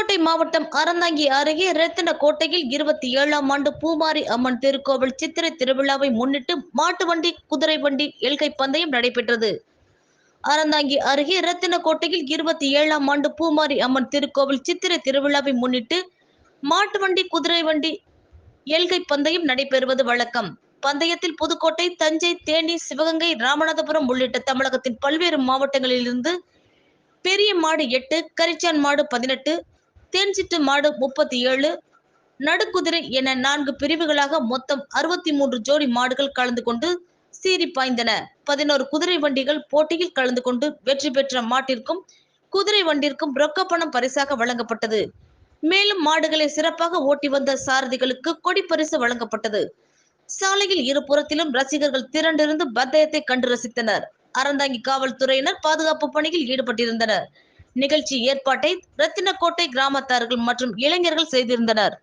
புதுக்கோட்டை மாவட்டம் அறந்தாங்கி அருகே ரத்தினக்கோட்டையில் இருபத்தி ஏழாம் ஆண்டு பூமாரி அம்மன் திருக்கோவில் சித்திரை திருவிழாவை முன்னிட்டு மாட்டு வண்டி குதிரை வண்டி எல்கை பந்தயம் நடைபெற்றது. அறந்தாங்கி அருகே ரத்தினக்கோட்டையில் இருபத்தி ஏழாம் ஆண்டு பூமாரி அம்மன் திருக்கோவில் சித்திரை திருவிழாவை முன்னிட்டு மாட்டு வண்டி குதிரை வண்டி எல்கை பந்தயம் நடைபெறுவது வழக்கம். பந்தயத்தில் புதுக்கோட்டை தஞ்சை தேனி சிவகங்கை ராமநாதபுரம் உள்ளிட்ட தமிழகத்தின் பல்வேறு மாவட்டங்களிலிருந்து பெரிய மாடு எட்டு கரிச்சான் மாடு பதினெட்டு தேன்சிட்டு மாடு முப்பத்தி ஏழு நடுக்குதிரை என நான்கு பிரிவுகளாக மொத்தம் அறுபத்தி மூன்று ஜோடி மாடுகள் கலந்து கொண்டு சீறி பாய்ந்தன. பதினோரு குதிரை வண்டிகள் போட்டியில் கலந்து கொண்டு வெற்றி பெற்ற மாட்டிற்கும் குதிரை வண்டிற்கும் ரொக்க பணம் பரிசாக வழங்கப்பட்டது. மேலும் மாடுகளை சிறப்பாக ஓட்டி வந்த சாரதிகளுக்கு கொடி பரிசு வழங்கப்பட்டது. சாலையில் இருபுறத்திலும் ரசிகர்கள் திரண்டிருந்து பந்தயத்தை கண்டு ரசித்தனர். அறந்தாங்கி காவல்துறையினர் பாதுகாப்பு பணியில் ஈடுபட்டிருந்தனர். நிகழ்ச்சி ஏற்பாட்டை ரத்தினக்கோட்டை கிராமத்தார்கள் மற்றும் இளைஞர்கள் செய்திருந்தனர்